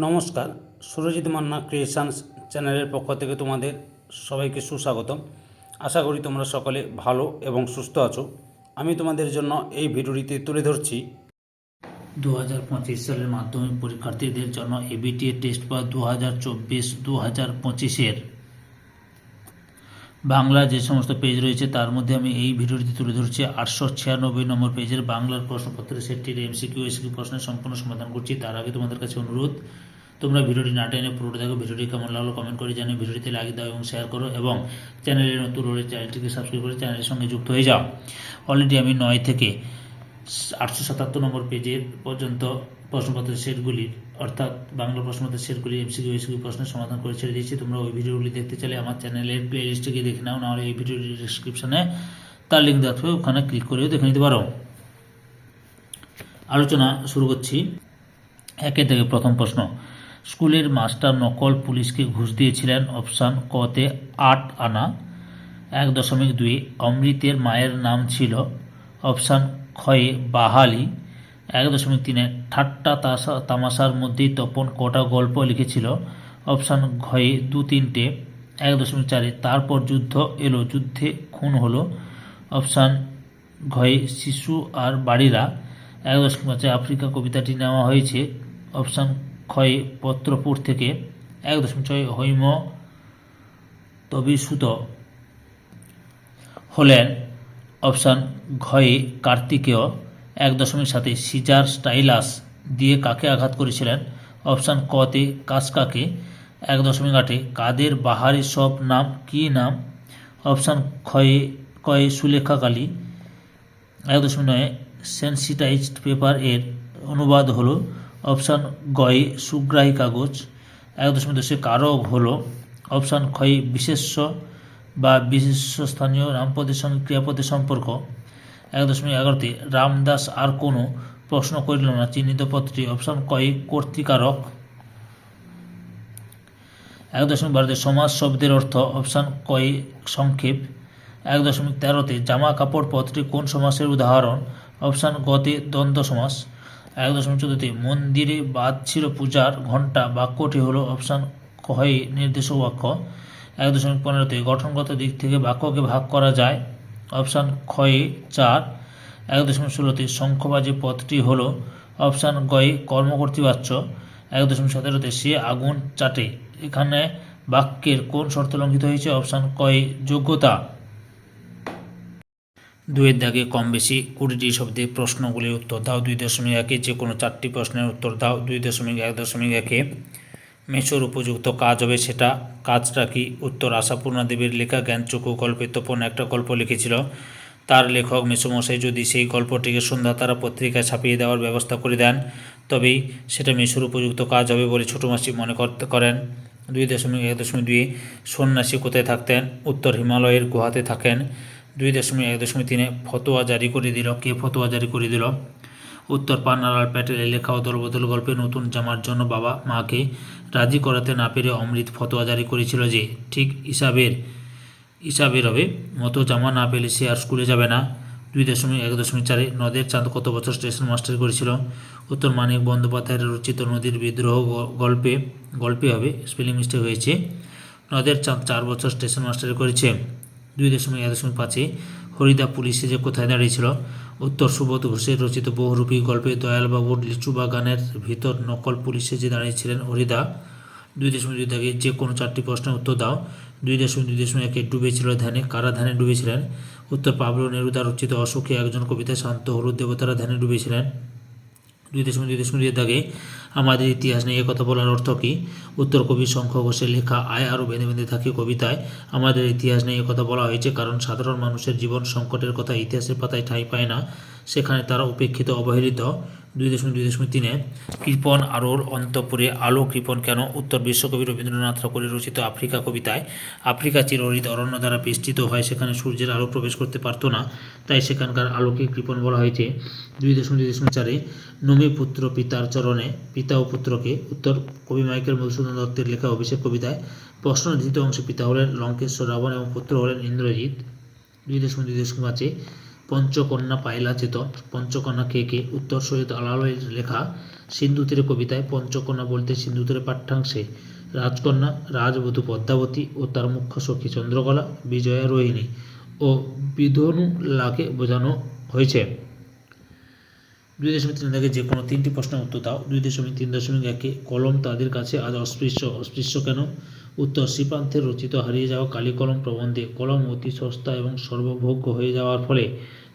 নমস্কার, সুরজিৎ মান্না ক্রিয়েশনস চ্যানেলের পক্ষ থেকে তোমাদের সবাইকে সুস্বাগতম। আশা করি তোমরা সকলে ভালো এবং সুস্থ আছো। আমি তোমাদের জন্য এই ভিডিওটিতে তুলে ধরছি। দু হাজার পঁচিশ সালের মাধ্যমিক পরীক্ষার্থীদের জন্য এবিটিএ টেস্ট বা দু হাজার চব্বিশ দু হাজার পঁচিশের। বাংলা যে সমস্ত পেজ রয়েছে, তার মধ্যে আমি এই ভিডিওটি তুলে ধরছি আটশো ছিয়ানব্বই নম্বর পেজের বাংলার প্রশ্নপত্রের সেটটির এমসিকিউ এসিকিউ প্রশ্নের সম্পূর্ণ সমাধান করছি। তার আগে তোমাদের কাছে অনুরোধ, তোমরা ভিডিওটি না টেনে পুরোটা দেখো। ভিডিওটি কেমন লাগল কমেন্ট করে জানিয়ে ভিডিওটিতে লাইক দাও এবং শেয়ার করো এবং চ্যানেলের নতুন চ্যানেলটিকে সাবস্ক্রাইব করে চ্যানেলের সঙ্গে যুক্ত হয়ে যাও। অলরেডি আমি নয় থেকে আটশো সাতাত্তর নম্বর পেজের পর্যন্ত প্রশ্নপত্রের সেটগুলির অর্থাৎ বাংলা প্রশ্নপত্রের সেটগুলি এমসিকিউ এসিকিউ প্রশ্নের সমাধান করে ছেড়ে দিয়েছি। তোমরা ওই ভিডিওগুলি দেখতে চাইলে আমার চ্যানেলের প্লে লিস্টে গিয়ে দেখে নাও, নাহলে এই ভিডিওটির ডিসক্রিপশনে তার লিঙ্ক দেওয়া থাকবে, ওখানে ক্লিক করেও দেখে নিতে পারো। আলোচনা শুরু করছি। একে থেকে প্রথম প্রশ্ন, স্কুলের মাস্টার নকল পুলিশকে ঘুষ দিয়েছিলেন অপশান কতে আট আনা, এক দশমিক দুই, অমৃতের মায়ের নাম ছিল, অপশান ক্ষয়ে বাহালি, এক দশমিক তিনে ঠাট্টা তামাশার মধ্যেই তপন কটা গল্প লিখেছিল। অপশান ঘয়ে দু তিনটে, এক দশমিক চারে তারপর যুদ্ধ এলো, যুদ্ধে খুন হলো। অপশান ঘয়ে শিশু আর বাড়িরা, এক দশমিক পাঁচে আফ্রিকা কবিতাটি নেওয়া হয়েছে। অপশান ক্ষয়ে পত্রপুর থেকে, এক দশমিক ছয় হৈম তবিসুত হলেন অপশান ঘয়ে কার্তিকেয় এক দশমিক সাথে সিজার স্টাইলাস দিয়ে কাকে আঘাত করেছিলেন? অপশান কতে কাসকাকে এক দশমিক আটে কাদের বাহারি সব নাম কি নাম? অপশান ক্ষয়ে, কয়ে সুলেখা কালী এক দশমিক নয় সেন্সিটাইজড পেপার এর অনুবাদ হলো। অপশান গয়ে সুগ্রাহী কাগজ এক দশমিক দশে কারক হলো। অপশান ক্ষয়ে বিশেষ্য বা বিশেষ্য স্থানীয় নামপদের সঙ্গে ক্রিয়াপদের সম্পর্ক। এক দশমিক এগারোতে রামদাস আর কোনো প্রশ্ন করিল না। চিহ্নিত পদটি অপশান কয়ে কর্তৃকারক। এক দশমিক বারোতে সমাজ শব্দের অর্থ অপশান কয়ে সংক্ষেপ। এক দশমিক তেরোতে জামা কাপড় পদটি কোন সমাসের উদাহরণ? অপশান গতে দ্বন্দ্ব সমাস এক দশমিক চোদ্দতে মন্দিরে বাদ ছিল পূজার ঘণ্টা, বাক্যটি হলো অপশান কয়ে নির্দেশক বাক্য। এক দশমিক পনেরোতে গঠনগত দিক থেকে বাক্যকে ভাগ করা যায়। অপশান ক্ষয়ে চার। এক দশমিক ষোলোতে শঙ্খবাজি পথটি হল অপশান গয়ে কর্মকর্তৃবাচ্য এক দশমিক সতেরোতে সে আগুন চাটে। এখানে বাক্যের কোন শর্ত লঙ্ঘিত হয়েছে? অপশান কয়ে যোগ্যতা। দুয়ের দাগে কম বেশি কুড়িটি শব্দে প্রশ্নগুলির উত্তর দাও। দুই দশমিক একে যে কোনো চারটি প্রশ্নের উত্তর দাও। দুই দশমিক এক দশমিক একে মেশোর উপযুক্ত কাজ হবে সেটা। কাজটা কি? উত্তর আশাপূর্ণা দেবীর লেখা জ্ঞানচক্ষু গল্পে তপন একটা গল্প লিখেছিল। তার লেখক মেসোমশাই যদি সেই গল্পটিকে সন্ধ্যা তারা পত্রিকায় ছাপিয়ে দেওয়ার ব্যবস্থা করে দেন, তবেই সেটা মেশোর উপযুক্ত কাজ হবে বলে ছোটো মাসি মনে করেন। দুই দশমিক এক দশমিক দুই, সন্ন্যাসী কোথায় থাকতেন? উত্তর হিমালয়ের গুহাতে থাকেন। দুই দশমিক এক দশমিক তিনে ফতোয়া জারি করে দিল। কে ফতোয়া জারি করে দিল? উত্তর পান্নালাল প্যাটেলের লেখা অদল বদল গল্পে নতুন জামার জন্য বাবা মাকে রাজি করাতে না পেরে অমৃত ফতোয়া জারি করেছিল যে, ঠিক হিসাবের হিসাবের হবে। মতো জামা না পেলে সে আর স্কুলে যাবে না। দুই দশমিক এক দশমিক চারে নদের চাঁদ কত বছর স্টেশন মাস্টার করেছিল? উত্তর মানিক বন্দ্যোপাধ্যায়ের রচিত নদীর বিদ্রোহ গল্পে গল্পে হবে, স্পেলিং মিস্টেক হয়েছে। নদের চাঁদ চার বছর স্টেশন মাস্টারি করেছে। দুই দশমিক এক দশমিক পাঁচে হরিদা পুলিশে যে কোথায় দাঁড়িয়েছিল? উত্তর সুবোধ ঘোষের রচিত বহুরূপী গল্পে দয়ালবাবুর লিচু বাগানের ভিতর নকল পুলিশে যে দাঁড়িয়েছিলেন হরিদা, দুই দশমিক দুই থেকে যে কোনো চারটি প্রশ্নের উত্তর দাও। দুই দশমিক দুই দশমিক একে ডুবেছিল ধ্যানে, কারা ধ্যানে ডুবেছিলেন? উত্তর, পাবলো নেরুদা রচিত অসুখে একজন কবিতা শান্ত হলুদ দেবতারা ধ্যানে ডুবেছিলেন। দুই দশমিক দুই দশমিক দুই দাগে আমাদের ইতিহাস নিয়ে কথা বলার অর্থ কী? উত্তর কবি শঙ্খ ঘোষের লেখা আয় আরও বেঁধে বেঁধে থাকে কবিতায়। আমাদের ইতিহাস নিয়ে কথা বলা হয়েছে কারণ সাধারণ মানুষের জীবন সংকটের কথা ইতিহাসের পাতায় ঠাঁই পায় না। সেখানে তারা উপেক্ষিত অবহেলিত দুই দশমিক দুই দশমিক তিনে কৃপণ আরোর অন্তপুরে আলো কৃপন কেন? উত্তর বিশ্বকবি রবীন্দ্রনাথ ঠাকুরের রচিত আফ্রিকা কবিতায়, আফ্রিকা চিরহরিত অরণ্য দ্বারা বেষ্টিত হয়, সেখানে সূর্যের আলো প্রবেশ করতে পারতো না, তাই সেখানকার আলোকে কৃপণ বলা হয়েছে। দুই দশমিক দুই দশমিক চারে, নমি পুত্র পিতার চরণে, পিতা ও পুত্রকে উত্তর কবি মাইকেল মধুসূদন দত্তের লেখা অভিষেক কবিতায় প্রশ্ন দ্বিতীয় অংশে পিতা হলেন লঙ্কেশ্বর রাবণ এবং পুত্র হলেন ইন্দ্রজিৎ দুই দশমিক দুই দশমিক পাঁচে পঞ্চকন্যা পায়লা চেতন পঞ্চকন্যা কে কে, উত্তর সৈয়দ আলালের লেখা সিন্ধু তীরে কবিতায় পঞ্চকন্যা বলতে সিন্ধু তীরে পাঠ্যাংশে রাজকন্যা, রাজবধূ পদ্মাবতী ও তার মুখ্য সখী চন্দ্রকলা, বিজয়া রোহিণী ও বিধনু লাকে বোঝানো হয়েছে। দুই দশমিক তিন থেকে যে কোনো তিনটি প্রশ্নের উত্তর দাও। দুই দশমিক তিন দশমিক একে কলম তাদের কাছে আজ অস্পৃশ্য। অস্পৃশ্য কেন? উত্তর শ্রীপান্তের রচিত হারিয়ে যাওয়া কালী কলম প্রবন্ধে কলম অতি সস্তা এবং সর্বভোগ্য হয়ে যাওয়ার ফলে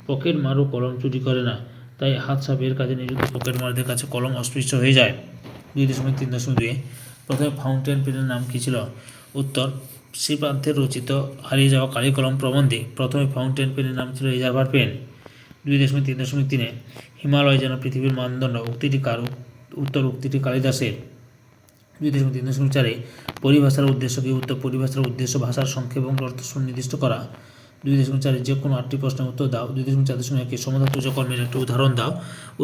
পকেট মারও কলম চুরি করে না। তাই হাত সাপের কাজে নিযুক্ত পকেট মারদের কাছে কলম অস্পৃশ্য হয়ে যায়। দুই দশমিক তিন দশমিক দুয়ে প্রথমে ফাউন্টেন পেনের নাম কী ছিল? উত্তর শ্রীপান্তের রচিত হারিয়ে যাওয়া কালী কলম প্রবন্ধে। প্রথমে ফাউন্টেন পেনের নাম ছিল রিজার্ভার পেন দুই দশমিক তিন দশমিক তিনে। হিমালয় যেন পৃথিবীর মানদণ্ড, উক্তিটি কার? উত্তর, উক্তিটি কালিদাসের। দুই দশমিক তিন দশমিক চারে, পরিভাষার উদ্দেশ্য কি উত্তর পরিভাষার উদ্দেশ্য, ভাষার সংক্ষেপ এবং অর্থ সুনির্দিষ্ট করা। দুই দশমিক চারে যে কোনো আটটি প্রশ্নের উত্তর দাও। দুই দশমিক চার দশমিক একে সমাধাতুজ কর্মের একটি উদাহরণ দাও।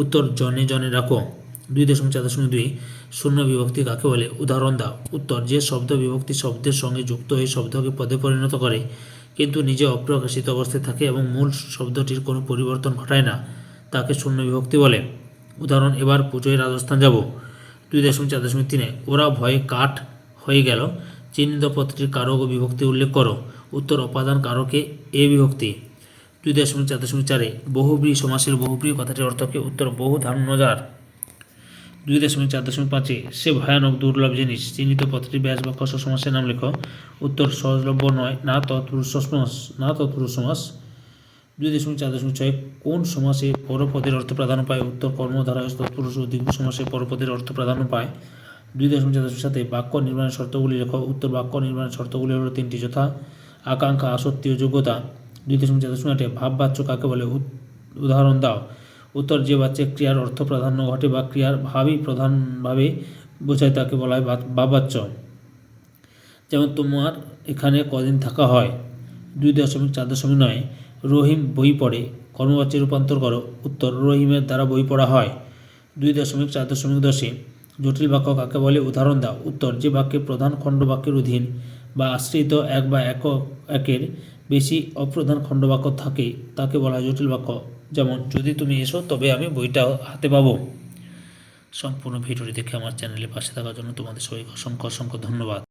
উত্তর জনে জনে রাখো। দুই দশমিক চার দশমিক দুই শূন্য বিভক্তি কাকে বলে? উদাহরণ দাও। উত্তর, যে শব্দ বিভক্তি শব্দের সঙ্গে যুক্ত হয়ে শব্দকে পদে পরিণত করে, কিন্তু নিজে অপ্রকাশিত অবস্থায় থাকে এবং মূল শব্দটির কোনো পরিবর্তন ঘটায় না, তাকে শূন্য বিভক্তি বলে। উদাহরণ, এবার পুজোয় রাজস্থান যাব। দুই দশমিক চার দশমিক তিনে, ওরা ভয়ে কাঠ হয়ে গেল। চিহ্নিত পত্রটির কারক ও বিভক্তি উল্লেখ করো। উত্তর অপাদান কারকে এ বিভক্তি। দুই দশমিক চার দশমিক চারে বহুব্রী সমাসের বহুব্রী কথাটির অর্থকে উত্তর বহু ধারণাজার দুই দশমিক চার দশমিক পাঁচে সে ভয়ানক দুর্লভ জিনিস, চিহ্নিত পত্রটি ব্যাস বা কষ সমাসের নাম লেখো। উত্তর সহজলভ্য নয়, না তৎপুরুষ সমাস না তৎপুরুষ সমাস দুই দশমিক চার দশমিক ছয় কোন সমাসে পরপদের অর্থ প্রাধান্য পায়? উত্তর কর্মধারায় তৎপুরুষ ও দীর্ঘ সমাসে পরপদের অর্থ প্রাধান্য পায়। দুই দশমিক চার দশমিক সাথে বাক্য নির্মাণের শর্তগুলি লেখো। উত্তর বাক্য নির্মাণের শর্তগুলি হল তিনটি যথা। আকাঙ্ক্ষা আসক্তি ও যোগ্যতা। দুই দশমিক চার দশমিক আটে ভাববাচ্য কাকে বলে? উদ- উদাহরণ দাও। উত্তর যে বাচ্চা ক্রিয়ার অর্থ প্রাধান্য ঘটে বা ক্রিয়ার ভাবই প্রধানভাবে বোঝায় তাকে বলা হয় ভাববাচ্য যেমন তোমার এখানে কদিন থাকা হয়? দুই দশমিক চার দশমিক নয়। রহিম বই পড়ে। কর্মবাচ্যে রূপান্তর করো। উত্তর, রহিমের দ্বারা বই পড়া হয়। দুই দশমিক চার দশমিক দশে জটিল বাক্য কাকে বলে? উদাহরণ দাও। উত্তর, যে বাক্যে প্রধান খণ্ড বাক্যের অধীন। বা আশ্রিত এক বা এক একের বেশি অপ্রধান খণ্ডবাক্য থাকে, তাকে বলা হয় জটিল বাক্য। যেমন, যদি তুমি এসো, তবে আমি বইটা হাতে পাবো। সম্পূর্ণ ভিডিওটি দেখে আমার চ্যানেলে পাশে থাকার জন্য তোমাদের সবাইকে অসংখ্য অসংখ্য ধন্যবাদ।